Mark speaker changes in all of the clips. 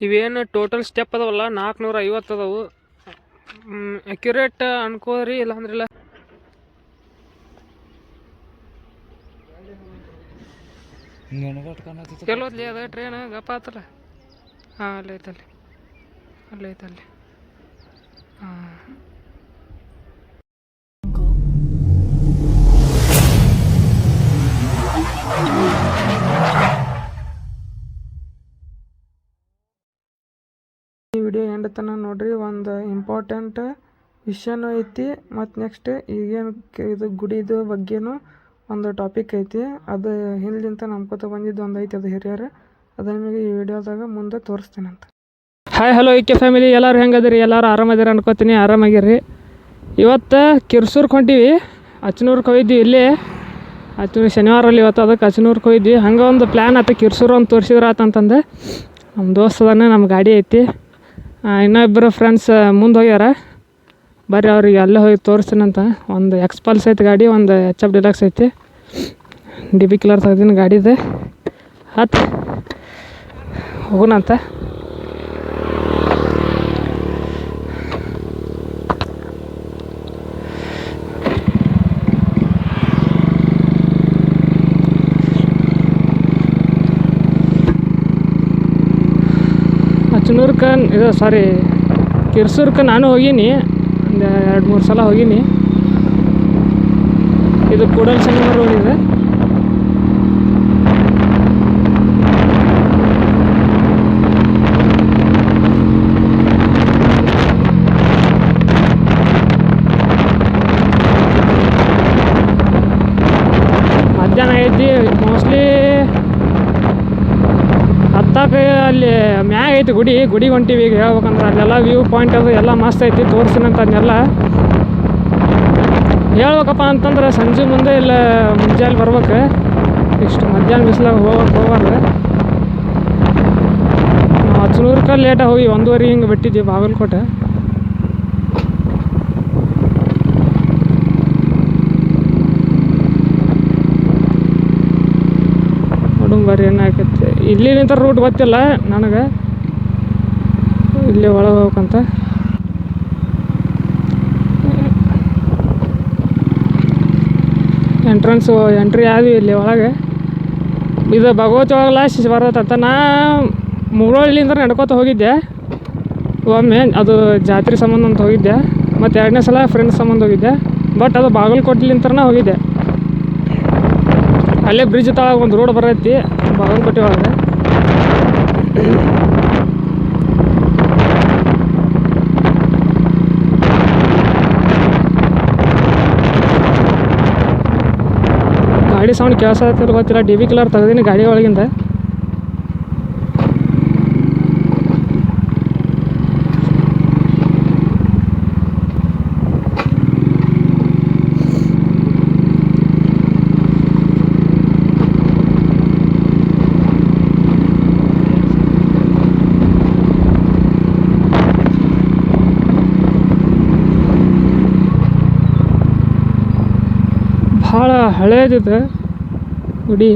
Speaker 1: ಇವೇನು total step ಅದಾವಲ್ಲ ನಾಲ್ಕುನೂರ ಐವತ್ತು ಅದಾವು ಅಕ್ಯುರೇಟ್ ಅನ್ಕೋರಿ, ಇಲ್ಲಾಂದ್ರೆ ಇಲ್ಲ. ಅದ ಟ್ರೈನ್ ಗಪ್ಪ ಆತಲ್ಲ. ಹಾಂ, ಅಲ್ಲಿ ಐತಲ್ಲಿ ಐತಲ್ಲಿ ಹಾಂ. ಈ ವಿಡಿಯೋ ಎಂಡ್ ತನಕ ನೋಡ್ರಿ, ಒಂದು ಇಂಪಾರ್ಟೆಂಟ್ ವಿಷಯನೂ ಐತಿ. ಮತ್ತು ನೆಕ್ಸ್ಟ್ ಈಗೇನು ಇದು ಗುಡಿದು ಬಗ್ಗೆನೂ ಒಂದು ಟಾಪಿಕ್ ಐತಿ. ಅದು ಹಿಂದಿಂತ ನಂಬ್ಕೋತ ಬಂದಿದ್ದು ಒಂದು ಐತಿ ಅದು ಹಿರಿಯರು. ಅದು ನಿಮಗೆ ಈ ವಿಡಿಯೋದಾಗ ಮುಂದೆ ಅಂತ. ಹಾಯ್ ಹಲೋ ಇಕೆ ಫ್ಯಾಮಿಲಿ ಎಲ್ಲರೂ ಹೆಂಗದಿರಿ? ಎಲ್ಲರೂ ಆರಾಮದಿರಿ ಅನ್ಕೋತೀನಿ. ಆರಾಮಾಗಿರ್ರಿ. ಇವತ್ತು ಕಿರ್ಸೂರ್ಗೆ ಹೊಂಟೀವಿ ಅಚ್ಚನೂರ್ಗೆ ಹೋಗಿದ್ವಿ ಇಲ್ಲಿ. ಅಚ್ಚನೂರು ಶನಿವಾರಲ್ಲಿ ಇವತ್ತು ಅದಕ್ಕೆ ಅಚ್ಚನೂರ್ಗೆ ಹೋಗಿದ್ವಿ ಹಂಗೆ ಒಂದು ಪ್ಲ್ಯಾನ್ ಆತ ಕಿರ್ಸೂರು ಅಂತ ತೋರಿಸಿದ್ರ ಆತಂತಂದು ನಮ್ಮ ದೋಸ್ತದನ್ನ ನಮ್ಮ ಗಾಡಿ ಐತಿ. ಆ, ಇನ್ನೊಬ್ಬರು ಫ್ರೆಂಡ್ಸ್ ಮುಂದೆ ಹೋಗ್ಯಾರ ಬರ್ರಿ ಅವ್ರಿಗೆ ಅಲ್ಲೇ ಹೋಗಿ ತೋರಿಸ್ತೀನಂತ ಒಂದು ಎಕ್ಸ್ಪಲ್ಸ್ ಐತೆ ಗಾಡಿ ಒಂದು ಎಚ್ ಎಫ್ ಡಿಲಕ್ಸ್ ಐತಿ. ಡಿ ಬಿ ಕಿಲರ್ ತೆಗ್ದೀನಿ ಗಾಡಿದೆ ಹತ್ತು ಹೋಗೋಣಂತ ಇದು ಸಾರಿ ಕಿರ್ಸೂರ್ಕ ನಾನು ಹೋಗೀನಿ, ಒಂದು ಎರಡು ಮೂರು ಸಲ ಹೋಗೀನಿ. ಇದು ಕೂಡಲ್ ಸಂಗಮ ರೋಡ್ ಇದೆ ಮಧ್ಯಾಹ್ನ ಐತಿ ಮೋಸ್ಟ್ಲಿ ಹತ್ತಕ್ಕೆ ಅಲ್ಲಿ ಮ್ಯಾಗ ಐತಿ ಗುಡಿ, ಗುಡಿಗೆ ಹೊಂಟಿವಿ ಈಗ ಹೇಳ್ಬೇಕಂದ್ರೆ ಅಲ್ಲೆಲ್ಲ ವ್ಯೂ ಪಾಯಿಂಟ್ ಅದು ಎಲ್ಲ ಮಸ್ತ್ ಐತಿ, ತೋರಿಸಿನಂತ ಅದನ್ನೆಲ್ಲ ಹೇಳ್ಬೇಕಪ್ಪ ಅಂತಂದ್ರೆ ಸಂಜೆ ಮುಂದೆ ಇಲ್ಲ ಮುಂಜಾನೆ ಬರ್ಬೇಕು. ಇಷ್ಟು ಮಧ್ಯಾಹ್ನ ಬಿಸಿಲಾಗ ಹೋಗಕ್ಕೆ ಹೋಗ್ಬಾರ್ದು. ನಾವು ನೂರಕ್ಕೆ ಲೇಟಾಗಿ ಹೋಗಿ ಒಂದೂವರೆ ಹಿಂಗೆ ಬಿಟ್ಟಿದ್ವಿ ಬಾಗಲಕೋಟೆ. ನೋಡೋಣ ಬರ್ರಿ ಏನಾಗತ್ತೆ. ಇಲ್ಲಿ ನಿಂತ ರೂಟ್ ಗೊತ್ತಿಲ್ಲ ನನಗೆ. ಇಲ್ಲಿ ಒಳಗೆ ಹೋಗ್ಬೇಕಂತ. ಎಂಟ್ರೆನ್ಸು ಎಂಟ್ರಿ ಆದ್ವಿ ಇಲ್ಲಿ ಒಳಗೆ? ಇದು ಭಗವತ್ ಒಳಗೆ ಲಾಸ್ಟ್ ಬರತ್ತಂತ ನಾ ಮುಗಳಳ್ಳಿಯಿಂದ ನಡ್ಕೋತ ಹೋಗಿದ್ದೆ. ಒಮ್ಮೆ ಅದು ಜಾತ್ರೆ ಸಂಬಂಧ ಅಂತ ಹೋಗಿದ್ದೆ. ಮತ್ತು ಎರಡನೇ ಸಲ ಫ್ರೆಂಡ್ಸ್ ಸಂಬಂಧ ಹೋಗಿದ್ದೆ. ಬಟ್ ಅದು ಬಾಗಲಕೋಟೆಲಿಂತ್ರನ ಹೋಗಿದ್ದೆ. ಅಲ್ಲೇ ಬ್ರಿಡ್ಜ್ ತಳಗೆ ಒಂದು ರೋಡ್ ಬರೈತಿ, ಬಾಗಲಕೋಟೆ ಒಳಗೆ ಗಾಡಿ ಸೌಂಡ್ ಕೆಲಸ ಗೊತ್ತಿಲ್ಲ. ಡಿ ಬಿ ಕಲರ್ ತೆಗ್ದೀನಿ ಗಾಡಿ ಒಳಗಿಂದ. ಭಾಳ ಹಳೇದಿದೆ. ಗುಡಿ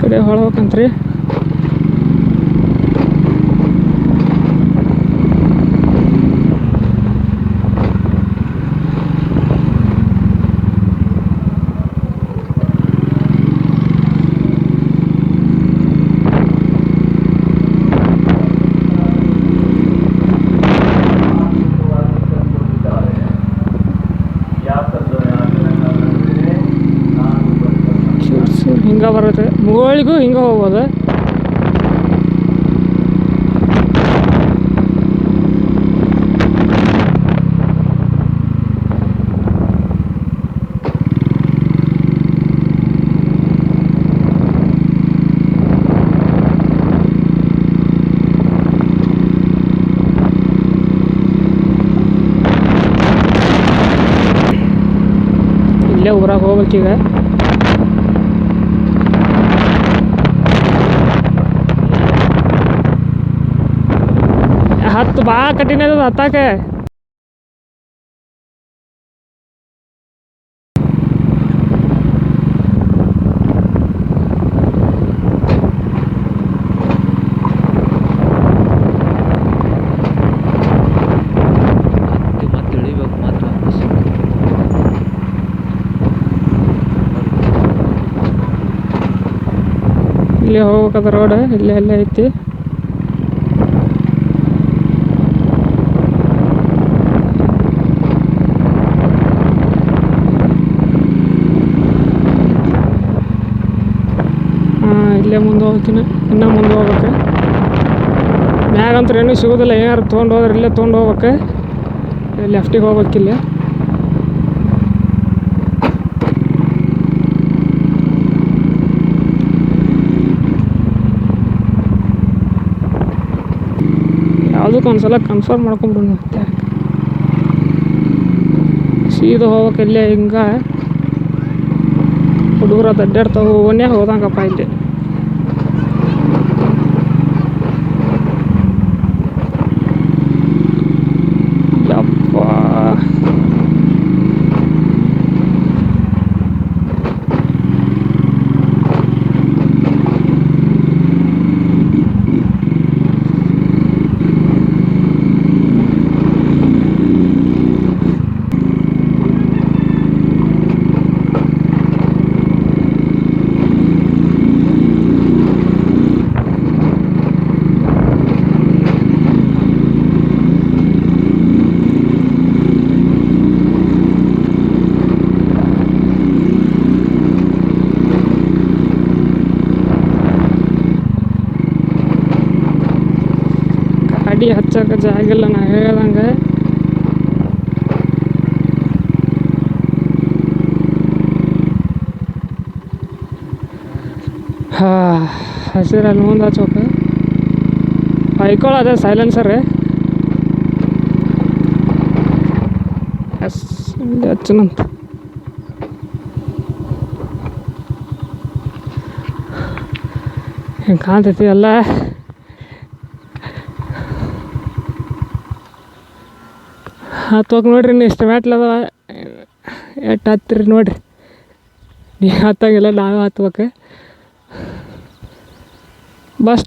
Speaker 1: ಕಡೆ ಹೊಳ್ಬೇಕಂತ್ರಿ. ಹಿಂಗೆ ಬರುತ್ತೆ. ಮುಗೋಳಿಗೂ ಹಿಂಗೆ ಹೋಗ್ಬೋದು. ಇಲ್ಲೇ ಊರಾಗ ಹೋಗ್ಬೇಕೀಗ ಭಾಳ ಕಠಿಣ ಅದ ಹತ್ತಾಕ ಇಲ್ಲಿ ಹೋಗ್ಬೇಕದ ರೋಡ್ ಇಲ್ಲೇ ಅಲ್ಲೇ ಐತಿ ಹೋಗ್ತೀನಿ. ಇನ್ನೂ ಮುಂದೆ ಹೋಗ್ಬೇಕು. ಮ್ಯಾಗಂತೂ ಏನೂ ಸಿಗೋದಿಲ್ಲ. ಏನಾರು ತೊಗೊಂಡು ಹೋದ್ರೆ ಇಲ್ಲೇ ತೊಗೊಂಡು ಹೋಗ್ಬೇಕು. ಲೆಫ್ಟಿಗೆ ಹೋಗ್ಬೇಕಿಲ್ಲ ಯಾವುದಕ್ಕೆ ಒಂದ್ಸಲ ಕನ್ಫರ್ಮ್ ಮಾಡ್ಕೊಂಡು ಮತ್ತೆ. ಸೀದಾ ಹೋಗ್ಬೇಕು ಇಲ್ಲೇ ಹಿಂಗೆ. ಹುಡುಗರು ಅದು ಅಡ್ಡಾಡ್ತಾವೆ ಒನ್ನೇ ಹೋದಂಗಪ್ಪ ಇಲ್ಲಿ. ಗಾಡಿ ಇಲ್ಲ, ನಾ ಹೇಳ್ದಂಗೆ. ಹಾ, ಹಸಿರಲ್ಲಿ ಮುಂದೆ ಚೌಕ ಐಕೊಳ್ಳೋದೆ ಅದೇ ಸೈಲೆನ್ಸರ್ ಎಸ್ ಇಲ್ಲಿ ಹಚ್ಚನಂತ. ಹಿಂಗೆ ಕಾಣ್ತೈತಿ ಎಲ್ಲ? ಹತ್ತೋಕೆ ನೋಡ್ರಿ ನೀವು ಎಷ್ಟು ಮೆಟ್ಲು ಅದಾವ. ಎಷ್ಟು ಹತ್ತಿರಿ ನೋಡ್ರಿ. ನೀವು ಹತ್ತಂಗಿಲ್ಲ, ನಾವೇ ಹತ್ಬೇಕು. ಬಸ್.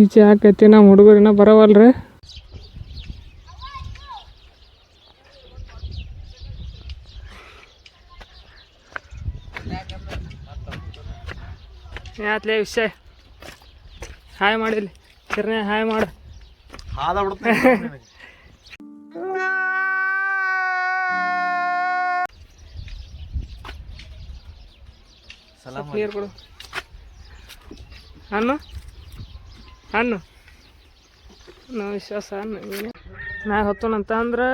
Speaker 1: ಈಚೆ ಹಾಕೈತಿ ನಮ್ಮ ಹುಡುಗರು ಇನ್ನೂ ಬರವಲ್ರಿ. ಯಾತ್ಲೇ ವಿಷಯ? ಹಾಯ್ ಮಾಡಿಲ್ಲಿ ಕಿರ್ನೆ ಹಾಯ್ ಮಾಡು.
Speaker 2: ಹಾದ ಬಿಡ್ತೀನಿ
Speaker 1: ಸ್ವಲ್ಪ ನೀರು ಕೊಡು. ಹಣ್ಣು ಹಣ್ಣು ನಾ ವಿಶ್ವಾಸ ಹಣ್ಣು ಮ್ಯಾಗ ಹತ್ತೋಣಂತ ಅಂದ್ರೆ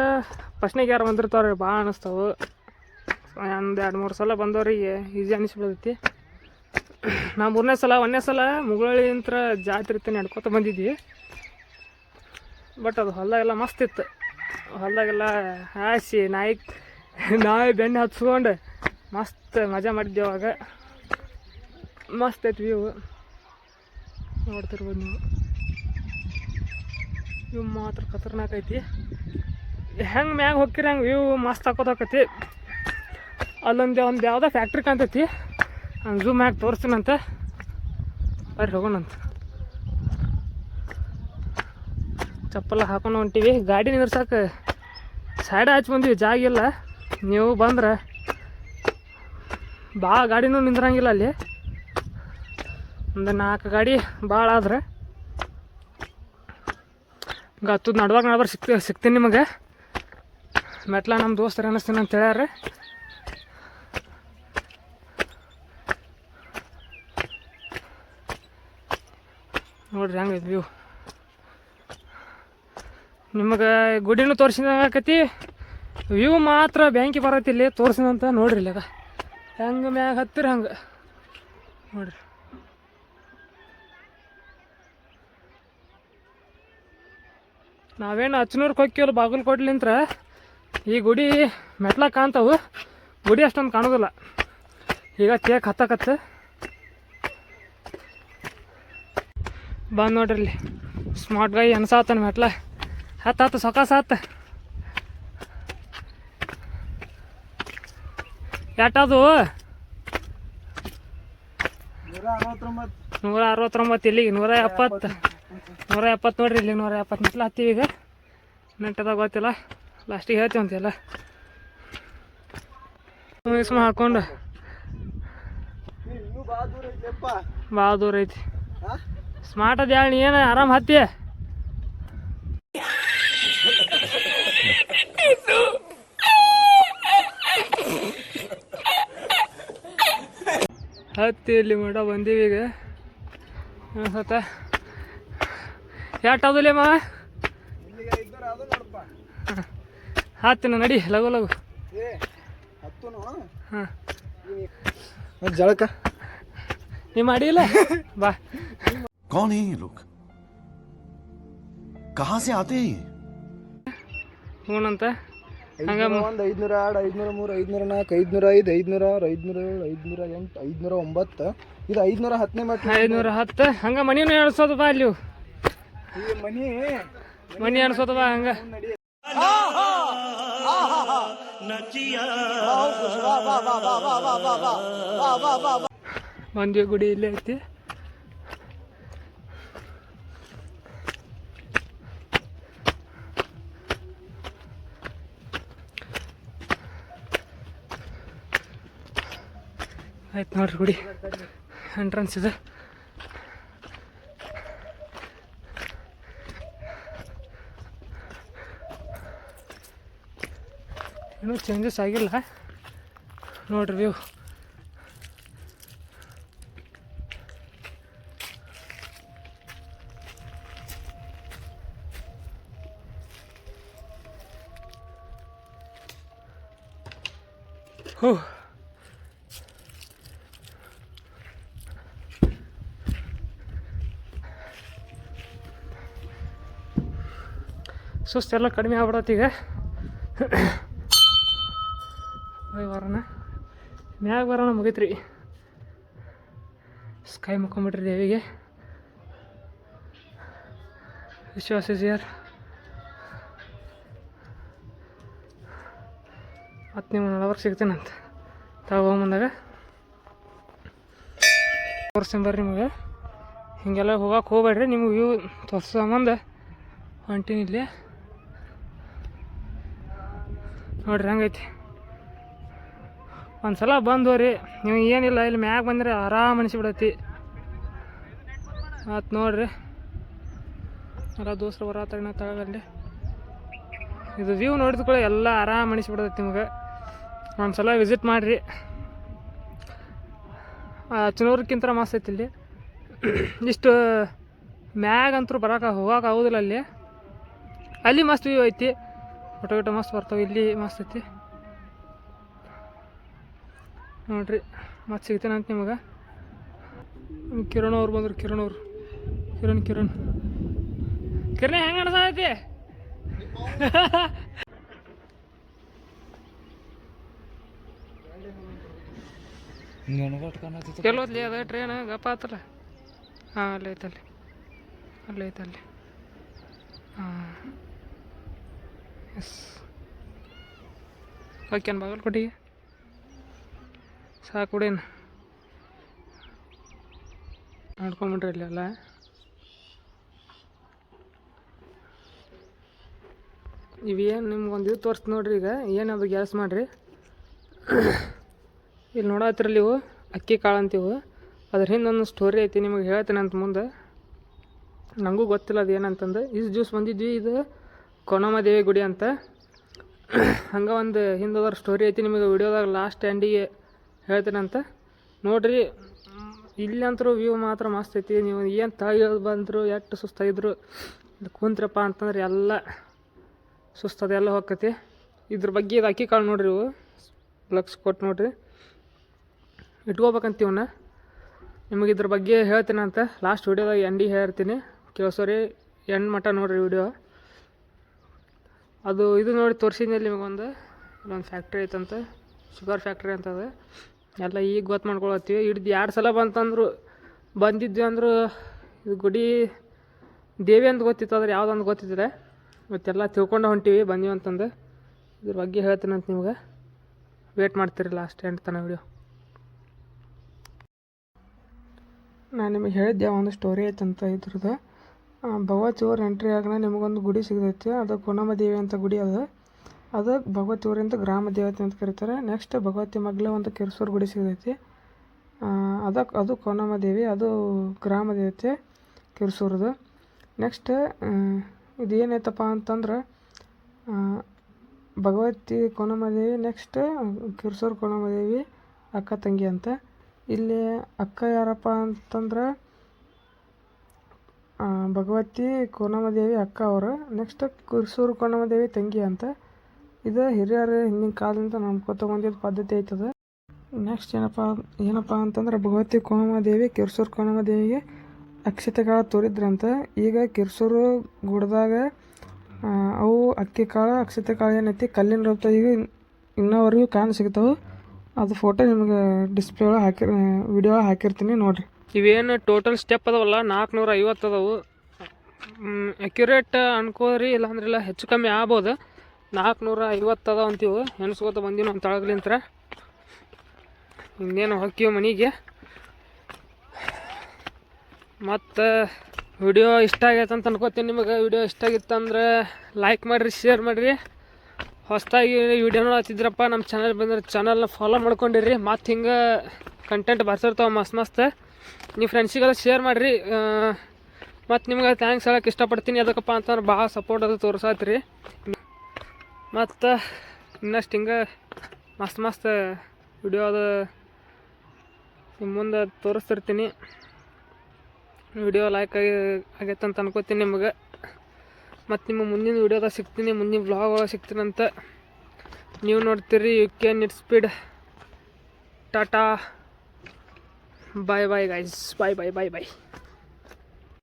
Speaker 1: ಫಸ್ಟ್ನಾಗ ಯಾರು ಬಂದಿರ್ತಾವ್ರಿ ಭಾಳ ಅನ್ನಿಸ್ತಾವೆ ಒಂದು ಎರಡು ಮೂರು ಸಲ ಬಂದವ್ರಿಗೆ ಈಸಿ ಅನಿಸ್ಬಿಡ್ತೈತಿ. ನಾ ಮೂರನೇ ಸಲ, ಒಂದನೇ ಸಲ ಮುಗುಳಿಂತ್ರ ಜಾತ್ರೆ ಇತ್ತು ನಡ್ಕೊತ ಬಂದಿದ್ವಿ ಬಟ್ ಅದು ಹೊಲದಾಗೆಲ್ಲ ಮಸ್ತ್ ಇತ್ತು. ಹೊಲದಾಗೆಲ್ಲ ಹಾಸಿ, ನಾಯಿ ನಾಯಿ ಬೆಣ್ಣೆ ಹಚ್ಕೊಂಡು ಮಸ್ತ್ ಮಜಾ ಮಾಡಿದ್ವಿ ಅವಾಗ. ಮಸ್ತ್ ಐತಿ ವ್ಯೂ ನೋಡ್ತಿರ್ಬೋದು ನೀವು. ವ್ಯೂ ಮಾತ್ರ ಖತರ್ನಾಕ್ ಐತಿ. ಹೆಂಗೆ ಮ್ಯಾಗ ಹೋಗ್ಕಿರಿ ಹಂಗೆ ವ್ಯೂ ಮಸ್ತ್ ಹಾಕೋದಾಕತಿ ಅಲ್ಲೊಂದು ಒಂದು ಯಾವುದೋ ಫ್ಯಾಕ್ಟ್ರಿ ಕಾಣ್ತೈತಿ. ಹಂಗೆ ಝೂಮ್ ಹಾಕಿ ತೋರಿಸ್ತೀನಂತ ಬರ್ರಿ ಹೋಗೋಣಂತ. ಚಪ್ಪಲ ಹಾಕೊಂಡು ಹೊಂಟೀವಿ. ಗಾಡಿ ನಿಂದ್ರಸಕ್ಕೆ ಸೈಡ್ ಹಚ್ಚಿ ಬಂದೀವಿ, ಜಾಗ ಇಲ್ಲ. ನೀವು ಬಂದ್ರೆ ಭಾಳ ಗಾಡಿನೂ ನಿಂದ್ರಂಗಿಲ್ಲ ಅಲ್ಲಿ. ಒಂದು ನಾಲ್ಕು ಗಾಡಿ ಭಾಳ ಆದ್ರೆ. ಗತ್ತದ ನಡ್ವಾಗ ನಡ್ಬಾರ ಸಿಕ್ತಿ ಸಿಗ್ತೀನಿ ನಿಮಗೆ. ಮೆಟ್ಲ ನಮ್ಮ ದೋಸ್ತರು ಅನ್ನಿಸ್ತೀನಿ ಅಂತ ಹೇಳ್ಯಾರ. ನೋಡ್ರಿ ಹಂಗೆ ವ್ಯೂ ನಿಮಗೆ ಗುಡಿನೂ ತೋರಿಸಿದಂಗಾಕತಿ ವ್ಯೂ ಮಾತ್ರ ಬ್ಯಾಂಕಿ ಬರತ್ತೆ ಇಲ್ಲಿ ತೋರಿಸಿದಂತ ನೋಡ್ರಿ ಇಲ್ಲದ ಹೆಂಗೆ ಮ್ಯಾಗ ಹತ್ತಿರ ಹಂಗೆ. ನೋಡ್ರಿ. ನಾವೇನು ಹಚ್ಚನೂರ್ಗೆ ಹೋಗ್ತೀವಲ್ಲ ಬಾಗಲಕೋಟ್ಲಿಂತ್ರ. ಈ ಗುಡಿ ಮೆಟ್ಲ ಕಾಣ್ತಾವು. ಗುಡಿ ಅಷ್ಟೊಂದು ಕಾಣೋದಿಲ್ಲ. ಈಗ ಕೇಕ್ ಹತ್ತಕತ್ತೆ. ಬಂದು ನೋಡ್ರಿ ಸ್ಮಾರ್ಟ್ ಗಾಯಿ ಅನ್ಸಾತನ ಮೆಟ್ಲ. ಹತ್ತು ಹತ್ತು ಸೊಕಾಸ ಹತ್ತು ಎಟ್ಟದು?
Speaker 2: ನೂರ ಅರವತ್ತೊಂಬತ್ತು
Speaker 1: ಇಲ್ಲಿಗೆ ನೂರ ಎಪ್ಪತ್ತು. ನೂರ ಎಪ್ಪತ್ತು ನೋಡ್ರಿ ಇಲ್ಲಿ ನೂರ ಎಪ್ಪತ್ತು ಮೆಟ್ಲ ಹತ್ತೀವಿ ಈಗ. ನೆಟ್ಟದಾಗ ಗೊತ್ತಿಲ್ಲ. ಲಾಸ್ಟಿಗೆ ಹೇಳ್ತೀವಿ ಅಂತೆಲ್ಲ. ಹಾಕೊಂಡು
Speaker 2: ಬಾ
Speaker 1: ಭಾಳ ದೂರ ಐತಿ. ಸ್ಮಾರ್ಟ್ ಅದ ಹೇಳಿ ಏನು ಆರಾಮ್ ಹತ್ತಿ? ಹತ್ತಿ ಇಲ್ಲಿ ಮಾಡ ಬಂದೀವಿ ಈಗ. ಸತ ಯಾಟ್ ಅದಲೇ ಮಾ? ಹತ್ತಿನ ನಡಿ
Speaker 2: ಲಘು ಲಘು
Speaker 1: ಹಾಂ.
Speaker 2: ಜಳಕ.
Speaker 1: ನೀ ಮಾಡಿಲ್ಲ? ಬಾ.
Speaker 3: कौन है ये लोग कहां से आते हैं ये
Speaker 1: ಹ್ಞೂನಂತ ಹಂಗ
Speaker 2: ಒಂದು ಐದ್ನೂರ ಎರಡು ಐದ್ನೂರ ಮೂರು ಐದ್ನೂರ ನಾಲ್ಕು ಐದ್ನೂರ ಐದು ಐದ್ನೂರ ಆರು ಐದ್ನೂರ ಏಳು ಐದ್ನೂರ ಎಂಟು ಐದ್ನೂರ ಒಂಬತ್ತು ಇದು ಐದ್ನೂರ ಹತ್ತನೇ ಮಟ್ಟ
Speaker 1: ಐದುನೂರ ಹತ್ತು ಹಂಗೆ ಮನಿನೂ ಎಣ್ಸೋದು ಬಾ ಅಲ್ಲಿ
Speaker 2: ಈ ಮನಿ
Speaker 1: ಮನಿ ಎಣ್ಸೋದು ಬಾ ಹಂಗೆ
Speaker 2: ನಡಿ
Speaker 1: ಬಂದ್ವಿ ಗುಡಿ ಇಲ್ಲೇ ಐತಿ ಆಯ್ತು ನೋಡ್ರಿ ಗುಡಿ ಎಂಟ್ರೆನ್ಸ್ ಇದೆ. ಇನ್ನೂ ಚೇಂಜಸ್ ಆಗಿಲ್ಲ. ನೋಡ್ರಿ ವ್ಯೂ ಹೋ ಸುಸ್ತೆಲ್ಲ ಕಡಿಮೆ ಆಗ್ಬಿಡತ್ತೀಗ ಹೋಯ್ ಬರೋಣ ಮ್ಯಾಗ ಬರೋಣ ಮುಗೀತ್ರಿ. ಸ್ಕೈ ಮುಕ್ಕೊಂಬಿಟ್ರಿ ದೇವಿಗೆ ವಿಶ್ವಾಸ ಇಸ್ ಯಾರ್ ಮತ್ತು ನೀವು ತಾವು ಸಿಗ್ತೇನಂತ ತಗೊಂಬಂದಾಗ ತೋರಿಸ್ತೀನಿ ನಿಮಗೆ. ಹೀಗೆಲ್ಲ ಹೋಗಕ್ಕೆ ಹೋಗ್ಬೇಡ್ರಿ. ನಿಮಗೆ ವ್ಯೂ ತೋರಿಸೋ ಸಂಬಂಧ ಹೊಂಟೀನಿ ಇಲ್ಲಿ. ನೋಡ್ರಿ, ಹಂಗೈತಿ? ಒಂದು ಸಲ ಬಂದವ್ರಿ ನೀವು ಏನಿಲ್ಲ, ಇಲ್ಲಿ ಮ್ಯಾಗ ಬಂದರೆ ಆರಾಮ ಅನಿಸ್ಬಿಡೈತಿ. ಆತು ನೋಡ್ರಿ. ಎಲ್ಲ ದೋಸ್ರು ಬರತ್ತಾಗ ತಗಲ್ಲಿ ಇದು ವ್ಯೂ ನೋಡಿದ್ಕೊಳ್ಳಿ ಎಲ್ಲ ಆರಾಮ ಅನಿಸ್ಬಿಡತ್ತೆ ನಿಮಗೆ. ಒಂದು ಸಲ ವಿಸಿಟ್ ಮಾಡಿರಿ ಚುನೂರ್ಕ್ಕಿಂತ ಮಸ್ತ್ ಐತಿ ಇಲ್ಲಿ. ಇಷ್ಟು ಮ್ಯಾಗ ಅಂತೂ ಬರೋಕೆ ಹೋಗಕ್ಕೆ ಆಗೋದಿಲ್ಲ ಅಲ್ಲಿ. ಅಲ್ಲಿ ಮಸ್ತ್ ವ್ಯೂ ಐತಿ. ಫೋಟೋ ಗಿಟೋ ಮಸ್ತ್ ಬರ್ತಾವೆ, ಇಲ್ಲಿ ಮಸ್ತ್ ಐತಿ. ನೋಡ್ರಿ ಮತ್ತೆ ಸಿಗ್ತೇನೆ ಅಂತ ನಿಮಗೆ? ಕಿರಣ್ ಅವ್ರು ಬಂದ್ರು, ಕಿರಣ್ ಅವ್ರು. ಕಿರಣ್ ಕಿರಣ್. ಕಿರಣ್, ಹೆಂಗೆ ಐತಿ ಕೆಲವೊತ್ಲಿ ಅದ ಟ್ರೈನ್ ಗಪ್ಪ ಆತಲ್ಲ. ಹಾಂ, ಅಲ್ಲಿ ಐತಲ್ಲಿ ಅಲ್ಲಿ. ಐತಲ್ಲಿ ಹಾಂ. ಎಸ್ ಓಕೆನ್ ಬಾಗಲಕೋಟೆಗೆ ಸಾಕು ಬಿಡೇನು ನೋಡ್ಕೊಂಬಿಟ್ರಿ ಇಲ್ಲೆಲ್ಲ ಇವೇನು ನಿಮ್ಗೆ ಒಂದು ಇದು ತೋರಿಸ್ತು ನೋಡ್ರಿ ಈಗ ಏನದು ಗ್ಯಾಸ್ ಮಾಡಿರಿ ಇಲ್ಲಿ ನೋಡತ್ತಿರಲಿ ಇವು ಅಕ್ಕಿ ಕಾಳು ಅಂತೀವು ಅದ್ರ ಹಿಂದೆ ಒಂದು ಸ್ಟೋರಿ ಐತಿ ನಿಮಗೆ ಹೇಳ್ತೇನೆ ಅಂತ ಮುಂದೆ ನನಗೂ ಗೊತ್ತಿಲ್ಲ ಅದು ಏನಂತಂದು ಇದು ಜ್ಯೂಸ್ ಬಂದಿದ್ವಿ ಇದು ಕೊನಮ್ಮ ದೇವಿ ಗುಡಿ ಅಂತ. ಹಂಗೆ ಒಂದು ಹಿಂದೋದ್ರ ಸ್ಟೋರಿ ಐತಿ ನಿಮಗೆ ವಿಡಿಯೋದಾಗ ಲಾಸ್ಟ್ ಎಂಡಿಗೆ ಹೇಳ್ತೇನಂತ ನೋಡ್ರಿ, ಇಲ್ಲಂತರೂ ವ್ಯೂ ಮಾತ್ರ ಮಸ್ತ್ ಐತಿ. ನೀವು ಏನು ತಳ ಬಂದರು, ಎಷ್ಟು ಸುಸ್ತಾಗಿದ್ರು ಇಲ್ಲಿ ಕುಂತ್ರಪ್ಪ ಅಂತಂದ್ರೆ ಎಲ್ಲ ಸುಸ್ತದ ಎಲ್ಲ ಹೋಗ್ತೈತಿ. ಇದ್ರ ಬಗ್ಗೆ ಇದು ಅಕ್ಕಿ ಕಾಳು ನೋಡ್ರಿ ಇವು. ಲಕ್ಸ್ ಕೊಟ್ಟು ನೋಡ್ರಿ. ಇಟ್ಕೋಬೇಕಂತ ಇವನ್ನ ನಿಮಗೆ ಇದ್ರ ಬಗ್ಗೆ ಹೇಳ್ತೀನಂತ ಲಾಸ್ಟ್ ವಿಡಿಯೋದಾಗ ಎಂಡಿ ಹೇಳ್ತೀನಿ. ಕೇಳಿಸೋರಿ ಎಂಡ್ ಮಟ್ಟ ನೋಡ್ರಿ ವಿಡಿಯೋ ಅದು ಇದು ನೋಡಿ ತೋರಿಸಿದ್ಮೇಲೆ ಒಂದು ಇಲ್ಲೊಂದು ಫ್ಯಾಕ್ಟ್ರಿ ಐತಂತ ಶುಗರ್ ಫ್ಯಾಕ್ಟ್ರಿ ಅಂತ ಅದು ಎಲ್ಲ ಈಗ ಗೊತ್ತು ಮಾಡ್ಕೊಳತ್ತೀವಿ. ಹಿಡ್ದು ಎರಡು ಸಲ ಬಂತಂದ್ರು, ಬಂದಿದ್ವಿ ಅಂದ್ರು ಇದು ಗುಡಿ ದೇವಿ ಅಂತ ಗೊತ್ತಿತ್ತು, ಆದ್ರೆ ಯಾವುದಂತ ಗೊತ್ತಿದ್ರೆ ಮತ್ತೆಲ್ಲ ತಿಳ್ಕೊಂಡು ಹೊಂಟೀವಿ, ಬಂದಿವಿ ಅಂತಂದು. ಇದ್ರ ಬಗ್ಗೆ ಹೇಳ್ತೀನಂತ ನಿಮ್ಗೆ. ವೇಟ್ ಮಾಡ್ತೀರಿ ಲಾಸ್ಟ್ ಎಂಡ್ ತನ ವಿಡಿಯೋ ನಾನು ನಿಮಗೆ ಹೇಳಿದ್ದೆ, ಒಂದು ಸ್ಟೋರಿ ಐತಂತ ಇದ್ರದ್ದು. ಭಗವತಿ ಊರು ಎಂಟ್ರಿ ಆಗೋಣ ನಿಮಗೊಂದು ಗುಡಿ ಸಿಗ್ತೈತಿ. ಅದು ದೇವಿ ಅಂತ ಗುಡಿ ಅದು. ಅದು ಅಂತ ಗ್ರಾಮ ದೇವತೆ ಅಂತ ಕರೀತಾರೆ. ನೆಕ್ಸ್ಟ್ ಭಗವತಿ ಮಗ್ಲ ಒಂದು ಕಿರ್ಸೂರು ಗುಡಿ ಸಿಗ್ತೈತಿ. ಅದಕ್ಕೆ ಅದು ಕೋನಮದೇವಿ ಅದು ಗ್ರಾಮ ದೇವತೆ ಕಿರ್ಸೂರದು. ನೆಕ್ಸ್ಟ್ ಇದು ಏನೈತಪ್ಪ ಅಂತಂದ್ರೆ ಭಗವತಿ ಕೋನಮದೇವಿ ನೆಕ್ಸ್ಟ್ ಕಿರ್ಸೂರು ಕೋನಮದೇವಿ ಅಕ್ಕ ತಂಗಿ ಅಂತ. ಇಲ್ಲಿ ಅಕ್ಕ ಯಾರಪ್ಪ ಅಂತಂದ್ರೆ ಭಗವತಿ ಕೋನಮದೇವಿ ಅಕ್ಕ ಅವರು. ನೆಕ್ಸ್ಟ್ ಕುರ್ಸೂರು ಕೋನಮದೇವಿ ತಂಗಿ ಅಂತ. ಇದು ಹಿರಿಯರು ಹಿಂದಿನ ಕಾಲದಿಂದ ನಂಬ್ಕೊತ ಬಂದಿದ್ದ ಪದ್ಧತಿ ಐತದ. ನೆಕ್ಸ್ಟ್ ಏನಪ್ಪ ಏನಪ್ಪ ಅಂತಂದ್ರೆ ಭಗವತಿ ಕೋನಮದೇವಿ ಕಿರ್ಸೂರು ಕೋನಮದೇವಿಗೆ ಅಕ್ಷತೆಗಳ ತೋರಿದ್ರಂತ. ಈಗ ಕಿರ್ಸೂರು ಗುಡ್ದಾಗ ಅವು ಅಕ್ಕಿ ಕಾಳು, ಅಕ್ಷತೆ ಕಾಳ ಏನೈತಿ, ಕಲ್ಲಿನ ರೂಪದ ಈಗ ಇನ್ನವರೆಗೂ ಕಾಣ ಸಿಗ್ತಾವೆ. ಅದು ಫೋಟೋ ನಿಮ್ಗೆ ಡಿಸ್ಪ್ಲೇ ಒಳಗೆ ಹಾಕಿ ವಿಡಿಯೋ ಹಾಕಿರ್ತೀನಿ ನೋಡಿರಿ. ಇವೇನು ಟೋಟಲ್ ಸ್ಟೆಪ್ ಅದಾವಲ್ಲ ನಾಲ್ಕುನೂರ ಐವತ್ತು ಅದಾವು ಅಕ್ಯುರೇಟ್ ಅನ್ಕೋರಿ ಇಲ್ಲಾಂದ್ರೆ ಇಲ್ಲ ಹೆಚ್ಚು ಕಮ್ಮಿ ಆಗ್ಬೋದು. ನಾಲ್ಕುನೂರ ಐವತ್ತು ಅದಾವ ಅಂತೀವಿ. ಎನ್ಸ್ಕೋತ ಬಂದೀವಿ ನಮ್ಮ ತಳಗ್ಲಿಂತ್ರ. ಇನ್ನೇನು ಹಾಕಿವ ಮನೆಗೆ. ಮತ್ತು ವಿಡಿಯೋ ಇಷ್ಟ ಆಗೈತೆ ಅಂತ ಅನ್ಕೋತೀನಿ ನಿಮಗೆ. ವಿಡಿಯೋ ಇಷ್ಟ ಆಗಿತ್ತಂದ್ರೆ ಲೈಕ್ ಮಾಡಿರಿ ಶೇರ್ ಮಾಡಿರಿ. ಹೊಸದಾಗಿ ವಿಡಿಯೋ ನೋಡತ್ತಿದ್ರಪ್ಪ ನಮ್ಮ ಚಾನಲ್ ಬಂದ್ರೆ ಚಾನಲ್ನ ಫಾಲೋ ಮಾಡ್ಕೊಂಡಿರಿ. ಮತ್ತು ಹಿಂಗೆ ಕಂಟೆಂಟ್ ಬರ್ಸಿರ್ತಾವೆ ಮಸ್ತ್ ಮಸ್ತ್. ನೀವು ಫ್ರೆಂಡ್ಸಿಗೆಲ್ಲ ಶೇರ್ ಮಾಡಿರಿ. ಮತ್ತು ನಿಮ್ಗೆ ಥ್ಯಾಂಕ್ಸ್ ಹೇಳಕ್ಕೆ ಇಷ್ಟಪಡ್ತೀನಿ. ಅದಕ್ಕಪ್ಪ ಅಂತಂದ್ರೆ ಭಾಳ ಸಪೋರ್ಟ್ ಅದು ತೋರಿಸಾತ್ರಿ. ಮತ್ತು ಇನ್ನಷ್ಟು ಹಿಂಗೆ ಮಸ್ತ್ ಮಸ್ತ್ ವಿಡಿಯೋ ಅದು ನಿಮ್ಮ ಮುಂದೆ ತೋರಿಸ್ತಿರ್ತೀನಿ. ವಿಡಿಯೋ ಲೈಕ್ ಆಗಿ ಆಗೈತೆ ಅಂತ ಅನ್ಕೋತೀನಿ ನಿಮಗೆ. ಮತ್ತು ನಿಮ್ಮ ಮುಂದಿನ ವಿಡಿಯೋದಾಗ ಸಿಗ್ತೀನಿ, ಮುಂದಿನ ವ್ಲಾಗ್ ಒಳಗೆ ಸಿಗ್ತೀನಂತ ನೀವು ನೋಡ್ತೀರಿ U K neat speed tata. bye bye guys. Bye bye bye bye.